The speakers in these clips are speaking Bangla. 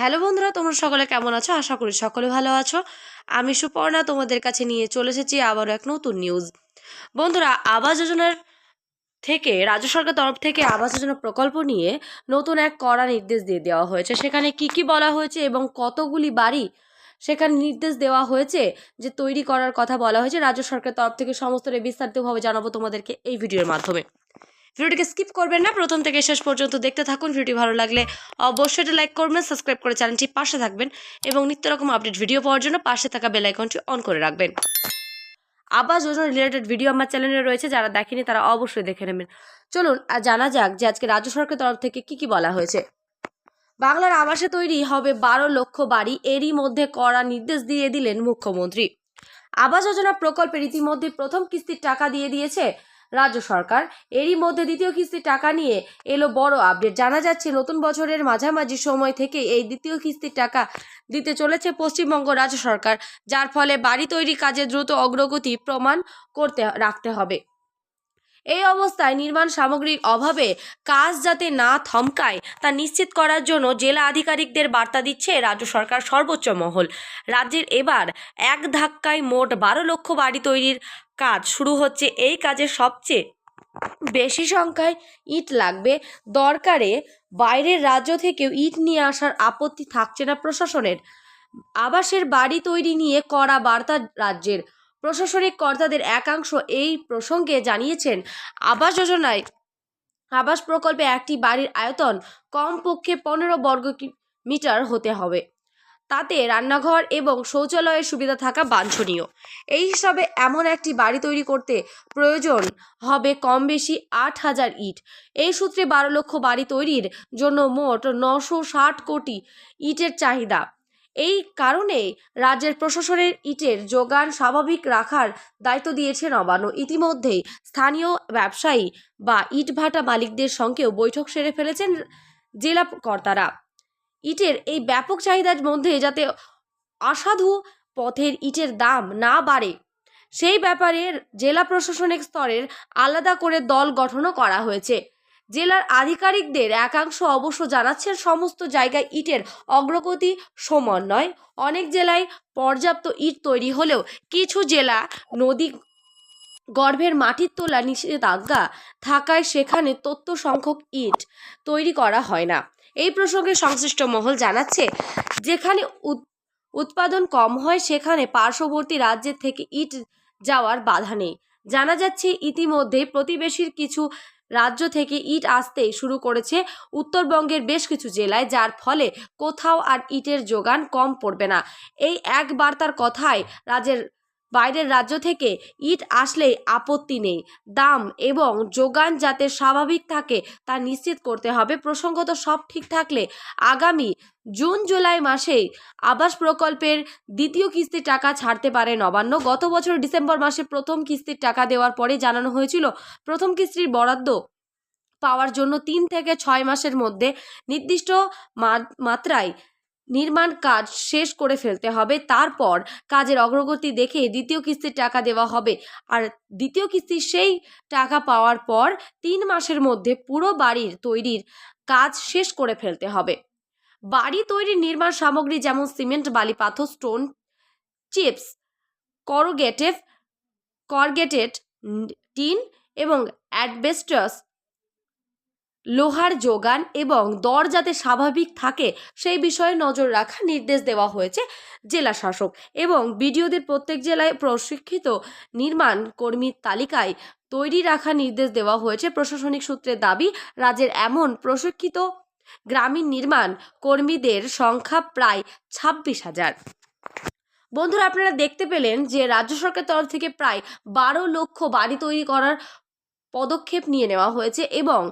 হ্যালো বন্ধুরা, তোমরা সকলে কেমন আছো? আশা করি সকলে ভালো আছো। আমি সুপর্ণা, তোমাদের কাছে নিয়ে চলে এসেছি আবারও এক নতুন নিউজ বন্ধুরা, আবাস যোজনার থেকে, রাজ্য সরকার তরফ থেকে আবাস যোজনা প্রকল্প নিয়ে নতুন এক কড়া নির্দেশ দিয়ে দেওয়া হয়েছে। সেখানে কি কি বলা হয়েছে এবং কতগুলি বাড়ি সেখানে নির্দেশ দেওয়া হয়েছে যে তৈরি করার কথা বলা হয়েছে, রাজ্য সরকারের তরফ থেকে সমস্ত বিস্তারিতভাবে জানাব তোমাদেরকে এই ভিডিওর মাধ্যমে। ভিডিওটিকে স্কিপ করবেন না। প্রথম থেকে শেষ পর্যন্ত দেখতে থাকুন। ভিডিওটি ভালো লাগলে অবশ্যই এটা লাইক করবেন, সাবস্ক্রাইব করে চ্যানেলটি পাশে থাকবেন এবং নিত্য রকম আপডেট ভিডিও পাওয়ার জন্য পাশে থাকা বেল আইকনটি অন করে রাখবেন। আবাস যোজনা রিলেটেড ভিডিও আমার চ্যানেলে রয়েছে, যারা দেখেনি তারা অবশ্যই দেখে নেবেন। চলুন জানা যাক যে আজকে রাজ্য সরকারের তরফ থেকে কি কি বলা হয়েছে। বাংলার আবাসে তৈরি হবে বারো লক্ষ বাড়ি, এরই মধ্যে কড়া নির্দেশ দিয়ে দিলেন মুখ্যমন্ত্রী। আবাস যোজনা প্রকল্পের ইতিমধ্যে প্রথম কিস্তির টাকা দিয়ে দিয়েছে রাজ্য সরকার। এরই মধ্যে দ্বিতীয় কিস্তির টাকা নিয়ে এলো বড় আপডেট। জানা যাচ্ছে, নতুন বছরের মাঝামাঝি সময় থেকে এই দ্বিতীয় কিস্তির টাকা দিতে চলেছে পশ্চিমবঙ্গ রাজ্য সরকার, যার ফলে বাড়ি তৈরি কাজে দ্রুত অগ্রগতি প্রমাণ করতে রাখতে হবে। এই অবস্থায় নির্মাণ সামগ্রীর অভাবে কাজ যাতে না থমকায় তা নিশ্চিত করার জন্য জেলা আধিকারিকদের বার্তা দিচ্ছে রাজ্য সরকার সর্বোচ্চ মহল। রাজ্যের এবার এক ধাক্কায় মোট বারো লক্ষ বাড়ি তৈরির কাজ শুরু হচ্ছে। এই কাজের সবচেয়ে বেশি সংখ্যায় ইট লাগবে। দরকারে বাইরের রাজ্য থেকেও ইট নিয়ে আসার আপত্তি থাকছে না প্রশাসনের। আবাসের বাড়ি তৈরি নিয়ে কড়া বার্তা রাজ্যের প্রশাসনিক কর্তাদের একাংশ এই প্রসঙ্গে জানিয়েছেন, আবাস যোজনায় আবাস প্রকল্পে একটি বাড়ির আয়তন কমপক্ষে পনেরো বর্গ মিটার হতে হবে। তাতে রান্নাঘর এবং শৌচালয়ের সুবিধা থাকা বাঞ্ছনীয়। এই হিসাবে এমন একটি বাড়ি তৈরি করতে প্রয়োজন হবে কম বেশি আট হাজার ইট। এই সূত্রে বারো লক্ষ বাড়ি তৈরির জন্য মোট নশো ষাট কোটি ইটের চাহিদা। এই কারণে রাজ্যের প্রশাসনের ইটের যোগান স্বাভাবিক রাখার দায়িত্ব দিয়েছে নবান্ন। ইতিমধ্যেই স্থানীয় ব্যবসায়ী বা ইটভাটা মালিকদের সঙ্গেও বৈঠক সেরে ফেলেছেন জেলা কর্তারা। ইটের এই ব্যাপক চাহিদার মধ্যে যাতে অসাধু পথের ইটের দাম না বাড়ে, সেই ব্যাপারে জেলা প্রশাসনিক স্তরের আলাদা করে দল গঠনও করা হয়েছে। জেলার আধিকারিকদের একাংশ অবশ্য জানাচ্ছেন সমস্ত জায়গায় ইটের অগ্রগতি সমান নয় অনেক জেলায় পর্যাপ্ত ইট তৈরি হলেও কিছু জেলা নদী গর্ভের মাটির তোলা নিষেধাজ্ঞা থাকায় সেখানে তথ্য সংখ্যক ইট তৈরি করা হয় না। এই প্রসঙ্গে সংশ্লিষ্ট মহল জানাচ্ছে, যেখানে উৎ- উৎপাদন কম হয় সেখানে পার্শ্ববর্তী রাজ্যের থেকে ইট যাওয়ার বাধা নেই। জানা যাচ্ছে ইতিমধ্যে প্রতিবেশীর কিছু রাজ্য থেকে ইট আসতে শুরু করেছে। উত্তরবঙ্গের বেশ কিছু জেলায়, যার ফলে কোথাও আর ইটের যোগান কম পড়বে না। এই এক বার্তার কথায় রাজ্যের বাইরের রাজ্য থেকে ইট আসলেই আপত্তি নেই। দাম এবং যোগান যাতে স্বাভাবিক থাকে, তা নিশ্চিত করতে হবে। প্রসঙ্গত সব ঠিক থাকলে আগামী জুন, জুলাই মাসেই আবাস প্রকল্পের দ্বিতীয় কিস্তির টাকা ছাড়তে পারে নবান্ন। গত বছর ডিসেম্বর মাসে প্রথম কিস্তির টাকা দেওয়ার পরে জানানো হয়েছিল, প্রথম কিস্তির বরাদ্দ পাওয়ার জন্য তিন থেকে ছয় মাসের মধ্যে নির্দিষ্ট মাত্রায় নির্মাণ কাজ শেষ করে ফেলতে হবে। তারপর কাজের অগ্রগতি দেখে দ্বিতীয় কিস্তির টাকা দেওয়া হবে। আর দ্বিতীয় কিস্তির সেই টাকা পাওয়ার পর তিন মাসের মধ্যে পুরো বাড়ির তৈরির কাজ শেষ করে ফেলতে হবে। বাড়ি তৈরির নির্মাণ সামগ্রী যেমন সিমেন্ট, বালি, পাথর, stone, chips corrugative corrugated tin এবং অ্যাডবেস্টাস লোহার যোগান এবং দর যাতে স্বাভাবিক থাকে, সেই বিষয়ে নজর রাখার নির্দেশ দেওয়া হয়েছে জেলা শাসক এবং বিডিওদের প্রত্যেক জেলায় প্রশিক্ষিত নির্মাণ কর্মীর তালিকায় তৈরি রাখার নির্দেশ দেওয়া হয়েছে। প্রশাসনিক সূত্রে দাবি, রাজ্যের এমন প্রশিক্ষিত গ্রামীণ নির্মাণ কর্মীদের সংখ্যা প্রায় ছাব্বিশ হাজার। বন্ধুরা, আপনারা দেখতে পেলেন যে রাজ্য সরকারের তরফ থেকে প্রায় বারো লক্ষ বাড়ি তৈরি করার পদক্ষেপ নিয়ে নেওয়া হয়েছে এবং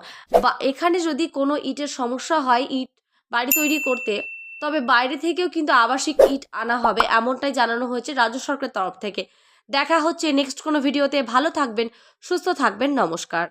এখানে যদি কোনো ইটের সমস্যা হয়, ইট বাড়ি তৈরি করতে, তবে বাইরে থেকেও কিন্তু আবাসিক ইট আনা হবে এমনটাই জানানো হয়েছে রাজ্য সরকারের তরফ থেকে। দেখা হচ্ছে নেক্সট কোনো ভিডিওতে। ভালো থাকবেন, সুস্থ থাকবেন, নমস্কার।